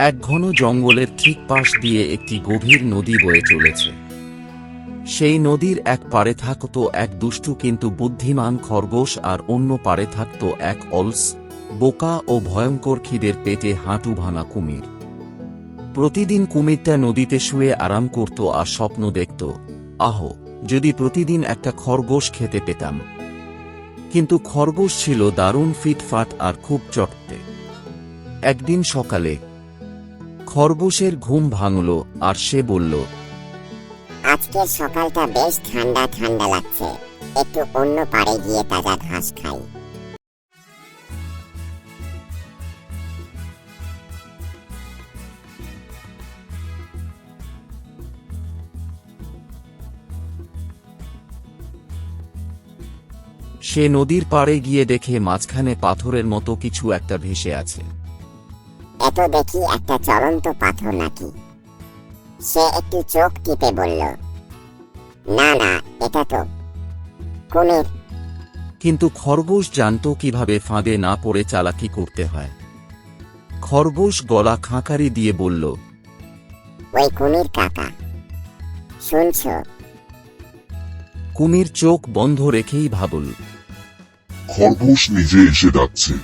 এক ঘন জঙ্গলের ঠিক পাশ দিয়ে একটি গভীর নদী বয়ে চলেছে। সেই নদীর এক পারে থাকত এক দুষ্টু কিন্তু বুদ্ধিমান, খরগোশ আর অন্য পারে থাকত এক অলস, বোকা ও ভয়ঙ্কর খিদের পেটে হাঁটু ভাঙা কুমির। প্রতিদিন কুমিরটা নদীতে শুয়ে আরাম করত আর স্বপ্ন দেখত, আহ, যদি প্রতিদিন একটা খরগোশ খেতে পেতাম। কিন্তু খরগোশ ছিল দারুণ ফিটফাট আর খুব চটতে একদিন সকালে খরগোশের ঘুম ভাঙল আর সে বলল আজকের সকালটা বেশ ঠান্ডা ঠান্ডা লাগছে। একটু অন্য পাড়ে গিয়ে তাজা ঘাস খাই। সে নদীর পাড়ে গিয়ে দেখে মাঝখানে পাথরের মতো কিছু একটা ভেসে আছে। এত দেখি একটা চলন্ত পাথর নাকি। সে একটু চোখ টিপে বলল না না এটা তো কুমির। কিন্তু খরগোশ জানত কীভাবে ফাঁদে না পড়ে চালাকি করতে হয়। খরগোশ গলা খাঁকারি দিয়ে বলল ওই কুমির কাকা শুনছ? কুমির চোখ বন্ধ রেখেই ভাবল খরগোশ নিজে এসে ডাকছে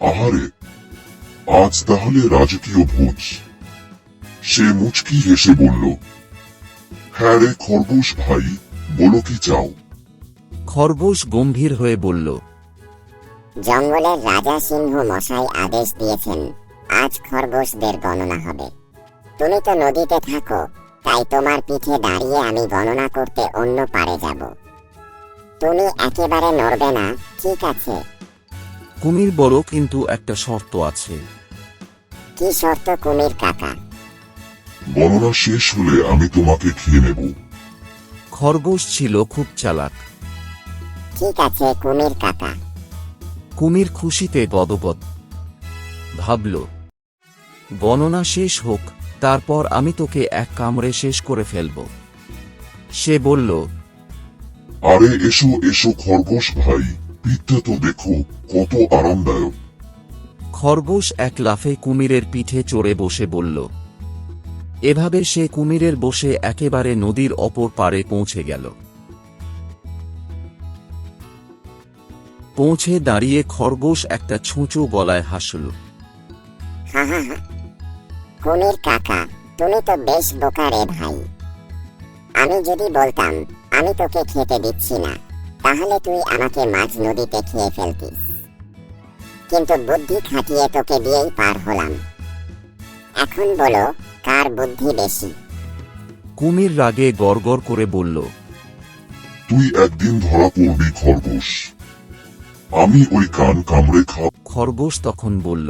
আহারে আজ তাহলে রাজকীয় ভোজ। সে মুচকি হেসে বলল হ্যাঁ রে খরগোশ ভাই বলো কি চাও? খরগোশ গম্ভীর হয়ে বলল জঙ্গলের রাজা সিংহ মশাই আদেশ দিয়েছেন আজ খরগোশদের গণনা হবে। তুমি তো নদীতে থাকো তাই তোমার পিঠে দাঁড়িয়ে আমি গণনা করতে অন্য পারে যাব। তুমি একেবারে নড়বে না ঠিক আছে? কুমির বড় কিন্তু একটা শর্ত আছে। কি শর্ত কুমির কাকা? গণনা শেষ হলে আমি তোমাকে খেয়ে নেব। খরগোশ ছিল খুব চালাক। ঠিক আছে কুমির কাকা। কুমির খুশিতে গদগদ। ভাবল গণনা শেষ হোক তারপর আমি তোকে এক কামড়ে শেষ করে ফেলব। সে বলল আরে এসো এসো খরগোশ ভাই পিঠটা তো দেখো কত আরামদায়ক। খরগোশ এক লাফে কুমিরের পিঠে চড়ে বসে বলল, এভাবে সে কুমিরের বসে একেবারে নদীর অপর পারে পৌঁছে গেল। পৌঁছে দাঁড়িয়ে খরগোশ একটা ছুঁচো গলায় হাসল। হা হা হা কুমির কাকা, তুমি তো বেশ বোকা রে ভাই। আমি যদি বলতাম, আমি তোকে খেতে দিচ্ছি না, তাহলে তুই আমাকে মাঝ নদীতে খেয়ে ফেলতিস। কিন্তু বুদ্ধি খাটিয়ে তোকে দিয়েই পার হলাম। এখন বলো কার বুদ্ধি বেশি? কুমির রাগে গড়গড় করে বলল তুই একদিন ধরা পড়বি খরগোশ। আমি ওই কান কামড়ে খাব খরগোশ তখন বলল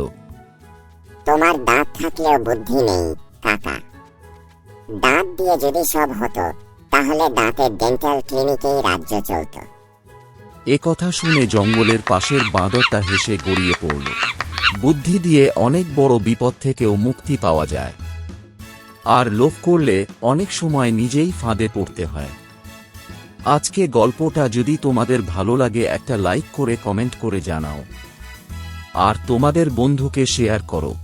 তোমার দাঁত থাকলেও বুদ্ধি নেই কাকা। দাঁত দিয়ে যদি সব হতো তাহলে দাঁতের ডেন্টাল ক্লিনিকেই রাজ্য চলতো। এ কথা শুনে জঙ্গলের পাশের বাঁদরটা হেসে গড়িয়ে পড়ল। বুদ্ধি দিয়ে অনেক বড় বিপদ থেকেও মুক্তি পাওয়া যায়। আর লোভ করলে অনেক সময় নিজেই ফাঁদে পড়তে হয়। আজকে গল্পটা যদি তোমাদের ভালো লাগে একটা লাইক করে কমেন্ট করে জানাও। আর তোমাদের বন্ধুকে শেয়ার করো।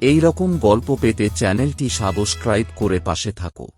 এই রকম গল্প পেতে চ্যানেলটি সাবস্ক্রাইব করে পাশে থাকো।